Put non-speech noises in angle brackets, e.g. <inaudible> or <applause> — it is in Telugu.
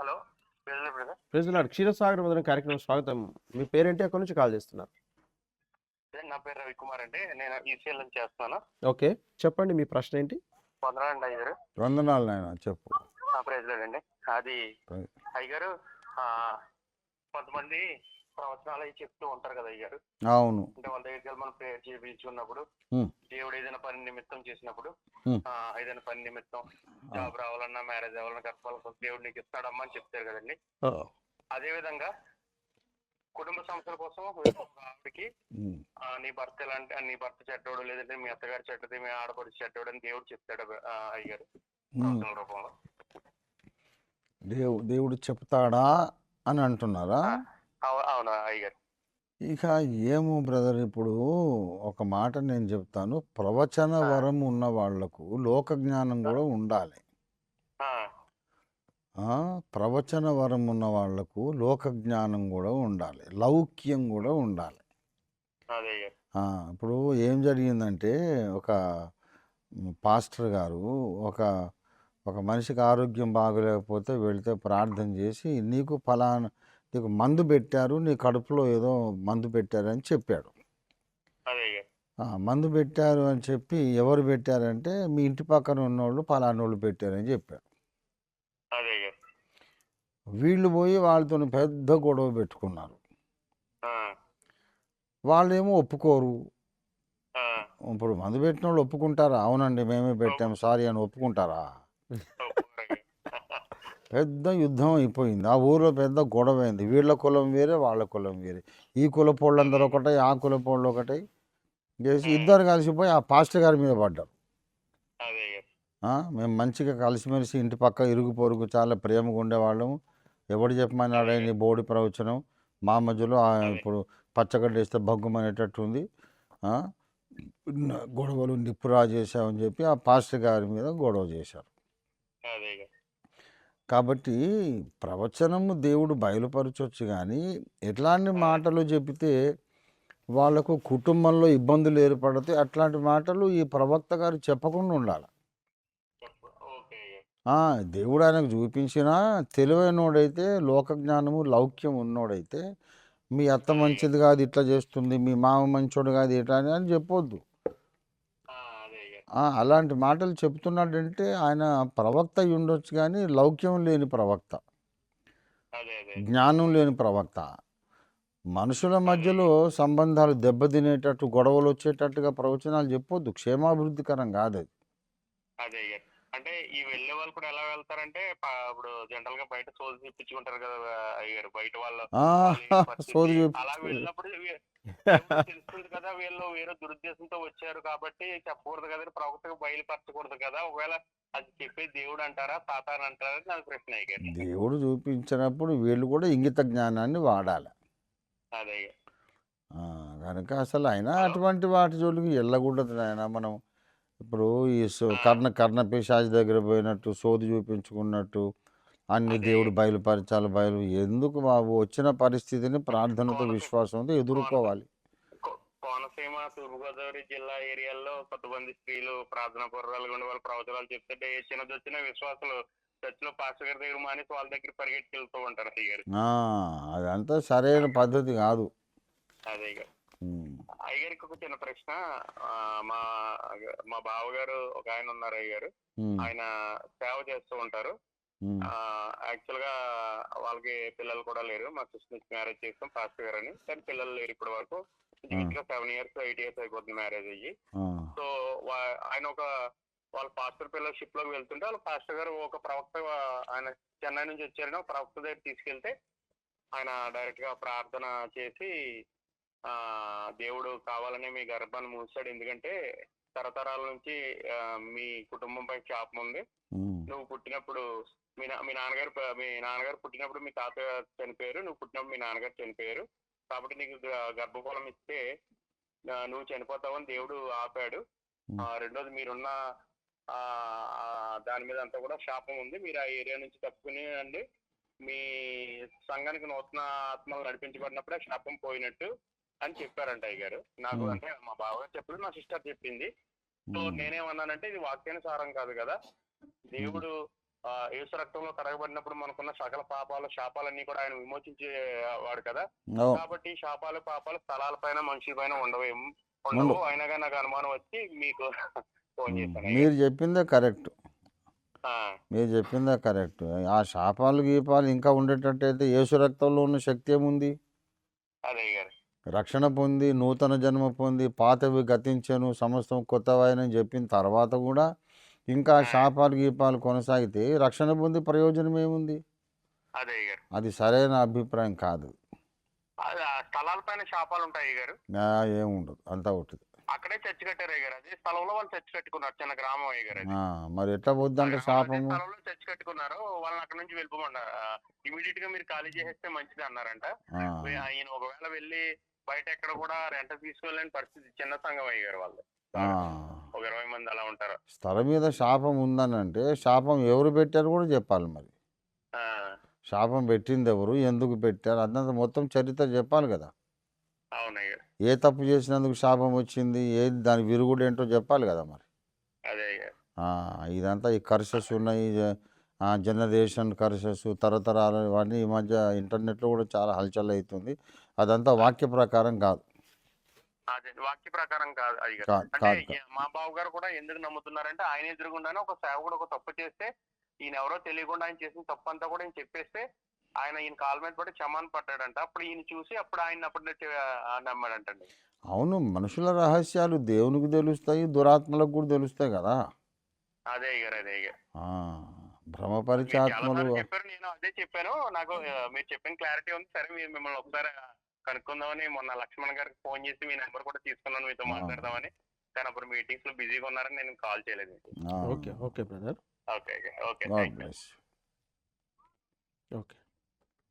హలో ప్రజలాడు క్షీరసాగర్ వదన కార్యక్రమం స్వాగతం. మీ పేరేంటి? ఎక్కడి నుంచి కాల్ చేస్తున్నారు? నా పేరు రవికుమార్ అండి. నేను ఈసీఎల్ నుంచి చేస్తున్నాను. ఓకే. చెప్పండి మీ ప్రశ్న ఏంటి? వందనాలండి అయ్యారు వందనాలు నాయన చెప్పు. ప్రెసిడెంట్ అండి. అది. అయ్యారు కొంతమంది ప్రవచనాలు అవి చెప్తూ ఉంటారు కదా అయ్యారు అవును. అంటే వాళ్ళ దగ్గరికి మనం ప్రేయర్ చేయించుకున్నప్పుడు. దేవుడు ఏదైనా పని నిమిత్తం చేసినప్పుడు ఏదైనా పని నిమిత్తం జాబ్ రావాలన్నా మ్యారేజ్ అవ్వాలన్నా గర్భాలకు దేవుడు నీకు ఇస్తాడమ్మా అని చెప్తారు కదండి. అదే విధంగా కుటుంబ సంస్థల కోసం ఆవిడకి నీ భర్త ఎలాంటి నీ భర్త చెడ్డోడు లేదంటే మీ అత్తగారు చెడ్డది మీ ఆడపడి చెడ్డోడు అని దేవుడు చెప్తాడు అయ్యారు రూపంలో. దేవు దేవుడు చెప్తాడా అని అంటున్నారా? అవును అయ్యారు ఇక ఏమో బ్రదర్ ఇప్పుడు ఒక మాట నేను చెప్తాను. ప్రవచన వరం ఉన్న వాళ్ళకు లోక జ్ఞానం కూడా ఉండాలి. ప్రవచన వరం ఉన్న వాళ్ళకు లోక జ్ఞానం కూడా ఉండాలి. లౌక్యం కూడా ఉండాలి. ఇప్పుడు ఏం జరిగిందంటే ఒక పాస్టర్ గారు ఒక ఒక మనిషికి ఆరోగ్యం బాగలేకపోతే వెళితే ప్రార్థన చేసి నీకు ఫలానా నీకు మందు పెట్టారు నీ కడుపులో ఏదో మందు పెట్టారు అని చెప్పాడు మందు పెట్టారు అని చెప్పి ఎవరు పెట్టారంటే మీ ఇంటి పక్కన ఉన్నోళ్ళు ఫలానోళ్ళు పెట్టారని చెప్పాడు వీళ్ళు పోయి వాళ్ళతో పెద్ద గొడవ పెట్టుకున్నారు. వాళ్ళేమో ఒప్పుకోరు. ఇప్పుడు మందు పెట్టిన వాళ్ళు ఒప్పుకుంటారా? అవునండి మేమే పెట్టాము సారీ అని ఒప్పుకుంటారా. పెద్ద యుద్ధం అయిపోయింది. ఆ ఊర్లో పెద్ద గొడవ అయింది వీళ్ళ కులం వేరే వాళ్ళ కులం వేరే. ఈ కుల పోళ్ళందరూ ఒకటై ఆ కుల పోళ్ళు ఒకటై చేసి ఇద్దరు కలిసిపోయి ఆ పాస్టర్ గారి మీద పడ్డారు మేము మంచిగా కలిసిమెలిసి ఇంటి పక్క ఇరుగు పొరుగు చాలా ప్రేమగా ఉండేవాళ్ళము. ఎవడు చెప్పమన్నాడే నీ బోడి ప్రవచనం? మా మధ్యలో ఇప్పుడు పచ్చగడ్డ వేస్తే భగ్గుమనేటట్టు ఉంది. ఆ, న- గొడవలు నిప్పురా చేసామని చెప్పి ఆ పాస్టర్ గారి మీద గొడవ చేశారు. కాబట్టి ప్రవచనము దేవుడు బయలుపరచవచ్చు కానీ ఎట్లాంటి మాటలు చెబితే వాళ్ళకు కుటుంబంలో ఇబ్బందులు ఏర్పడితే అట్లాంటి మాటలు ఈ ప్రవక్త గారు చెప్పకుండా ఉండాలి. దేవుడు ఆయనకు చూపించిన తెలివైనోడైతే లోక జ్ఞానము లౌక్యం ఉన్నోడైతే మీ అత్త మంచిది కాదు ఇట్లా చేస్తుంది మీ మామ మంచోడు కాదు ఇట్లా అని చెప్పొద్దు. అలాంటి మాటలు చెప్తున్నాడంటే ఆయన ప్రవక్త ఉండొచ్చు కానీ లౌక్యం లేని ప్రవక్త. అదే అదే. జ్ఞానం లేని ప్రవక్త. మనుషుల మధ్యలో సంబంధాలు దెబ్బతినేటట్టు గొడవలు వచ్చేటట్టుగా ప్రవచనాలు చెప్పొద్దు. క్షేమాభివృద్ధికరం కాదు అది. అంటే ఈ వెళ్ళే వాళ్ళు కూడా ఎలా వెళ్తారంటే ఇప్పుడు జనరల్గా బయట సోది చూపించుకుంటారు కదా బయట వాళ్ళు అలా వెళ్ళినప్పుడు <laughs> తెలుస్తుంది కదా వీళ్ళు వేరే దురుద్దేశంతో వచ్చారు కాబట్టి చెప్పకూడదు కదా ప్రవక్తకు బయలుపరచకూడదు కదా. ఒకవేళ అది చెప్పే దేవుడు అంటారా సాతాన్ అంటారా అని నాకు ప్రశ్న దేవుడు చూపించినప్పుడు వీళ్ళు కూడా ఇంగిత జ్ఞానాన్ని వాడాలి. అదే. కనుక అసలు అయినా అటువంటి వాటి జోలికి వెళ్ళకూడదు ఆయన మనం. ఇప్పుడు ఈ కర్ణ కర్ణ పిశాచి దగ్గర పోయినట్టు సోది చూపించుకున్నట్టు అన్ని. దేవుడు బయలుపరచాలి బయలు ఎందుకు బాబు? వచ్చిన పరిస్థితిని ప్రార్థనతో విశ్వాసంతో ఎదుర్కోవాలి. కోనసీమ తూర్పుగోదావరి జిల్లా ఏరియాల్లో కొంతమంది స్త్రీలు ప్రార్థన పూర్వాలుగా ఉండి వాళ్ళ ప్రవచనాలు చెప్తుంటే చిన్నది వచ్చిన విశ్వాసాలు చర్చ్లో పాస్టర్ గారి దగ్గర మానేసి వాళ్ళ దగ్గర పరిగెట్టుకు వెళ్తూ ఉంటారు అయ్యారు అదంతా సరైన పద్ధతి కాదు. అదే అయ్యగారికి ఒక చిన్న ప్రశ్న మా మా బావగారు ఒక ఆయన ఉన్నారు అయ్యారు ఉమ్, ఆయన సేవ చేస్తూ ఉంటారు. యాక్చువల్గా వాళ్ళకి పిల్లలు కూడా లేరు. మా సిస్టర్ మ్యారేజ్ చేస్తాం పాస్టర్ గారు అని కానీ పిల్లలు లేరు ఇప్పటి వరకు. సెవెన్ ఇయర్స్ ఎయిట్ ఇయర్స్ అయిపోతుంది మ్యారేజ్ అయ్యి. సో ఆయన ఒక వాళ్ళ పాస్టర్ ఫెలోషిప్లోకి వెళ్తుంటే వాళ్ళ పాస్టర్ గారు ఒక ప్రవక్త ఆయన చెన్నై నుంచి వచ్చారని ఒక ప్రవక్త దగ్గర తీసుకెళ్తే ఆయన డైరెక్ట్గా ప్రార్థన చేసి ఆ దేవుడు కావాలని మీ గర్భాన్ని మూసాడు. ఎందుకంటే తరతరాల నుంచి మీ కుటుంబంపై శాపం ఉంది. నువ్వు పుట్టినప్పుడు మీ నా- మీ నాన్నగారు మీ నాన్నగారు పుట్టినప్పుడు మీ తాత చనిపోయారు నువ్వు పుట్టినప్పుడు మీ నాన్నగారు చనిపోయారు. కాబట్టి నీకు గర్భఫలం ఇస్తే నువ్వు చనిపోతావని దేవుడు ఆపాడు. ఆ, రెండోది మీరున్న దాని మీద అంతా కూడా శాపం ఉంది. మీరు ఆ ఏరియా నుంచి తప్పుకుని అండి మీ సంఘానికి నూతన ఆత్మలు నడిపించబడినప్పుడే శాపం పోయినట్టు అని చెప్పారంట అయ్యారు నాకు. అంటే మా బావగారు చెప్పారు మా సిస్టర్ చెప్పింది. సో నేనేమన్నానంటే ఇది వాక్యానుసారం కాదు కదా. దేవుడు యేసు రక్తంలో కడగబడినప్పుడు మనకున్న సకల పాపాలు శాపాలన్నీ కూడా ఆయన విమోచించేవాడు కదా. కాబట్టి శాపాలు పాపాలు స్థలాల పైన మనుషుల పైన ఉండవేమో ఉండవు. ఉండవు. అయినా కానీ నాకు అనుమానం వచ్చి మీకు <laughs> ఫోన్ చేశాను. అయ్యా. మీరు చెప్పిందే కరెక్ట్. ఆ, మీరు చెప్పిందే కరెక్ట్. ఆ శాపాలు గీపాలు ఇంకా ఉండేటట్టయితే యేసు రక్తంలో ఉన్న శక్తి ఏముంది? రక్షణ పొంది నూతన జన్మ పొంది పాతవి గతించను సమస్తం కొత్తవాయని చెప్పిన తర్వాత కూడా ఇంకా శాపాలు గీపాలు కొనసాగితే రక్షణ పొంది ప్రయోజనం ఏముంది? అదే గారు అది సరైన అభిప్రాయం కాదు. అది ఆ స్థలాల పైన శాపాలు ఉంటాయి గారు ఏముండదు అంతా ఉంటుంది అక్కడే చర్చి కట్టారు అయ్య గారు అదే స్థలంలో వాళ్ళు చర్చి కట్టుకున్నారు. చిన్న గ్రామం గారు మరి ఎట్లా పోద్దంటే శాపము? స్థలంలో చర్చి కట్టుకున్నారు. వాళ్ళని అక్కడ నుంచి వెళ్ళిపోమన్నారు ఇమీడియట్గా మీరు ఖాళీ చేసేస్తే మంచిది అన్నారంట. ఆయన ఒకవేళ వెళ్ళి బయట ఎక్కడ కూడా రెంట తీసుకెళ్ళని పరిస్థితి చిన్న సంఘం అయ్య గారు వాళ్ళు. ఒక ఇరవై మంది అలా ఉంటారు. స్థలం మీద శాపం ఉందని అంటే శాపం ఎవరు పెట్టారు కూడా చెప్పాలి మరి. శాపం పెట్టింది ఎవరు ఎందుకు పెట్టారు అదంతా మొత్తం చరిత్ర చెప్పాలి కదా. ఏ తప్పు చేసినందుకు శాపం వచ్చింది ఏది దాని విరుగుడు ఏంటో చెప్పాలి కదా మరి. ఇదంతా ఈ కర్సెస్ ఉన్నాయి జనరేషన్ కర్సెస్ తరతరాల ఇవన్నీ ఈ మధ్య ఇంటర్నెట్లో కూడా చాలా హల్చల్ అవుతుంది. అదంతా వాక్య ప్రకారం కాదు. అదే వాక్య ప్రకారం కాదు. కాదు, అంటే కాదు, మా బావ గారు కూడా ఎందుకు నమ్ముతున్నారంటే ఆయన ఎదురుగుండానే ఒక సేవకుడు ఒక తప్పు చేస్తే ఈయన ఎవరో తెలియకుండా ఆయన చేసిన తప్పు అంతా కూడా ఈయన చెప్పేస్తే ఆయన ఈయన కాలు మీద పడి క్షమాన్ పట్టాడంట అప్పుడు ఈయన చూసి అప్పుడు ఆయన అప్పుడు నమ్మాడంటండి. అవును మనుషుల రహస్యాలు దేవునికి తెలుస్తాయి దురాత్మలకు కూడా తెలుస్తాయి కదా. అదే గారు అదే గారు. ఆ, మీరు భ్రమపరిచే చాలా సార్లు చెప్పారు నేను అదే చెప్పాను. నాకు ఆ, మీరు చెప్పిన క్లారిటీ ఉంది. సరే మీరు మిమ్మల్ని ఒకసారి కనుక్కుందామని మొన్న లక్ష్మణ్ గారికి ఫోన్ చేసి మీ నెంబర్ కూడా తీసుకున్నాను మీతో. మాట్లాడదామని. కానీ అప్పుడు మీటింగ్స్లో బిజీగా ఉన్నారని నేను కాల్ చేయలేదు. Okay okay brother okay okay. Okay.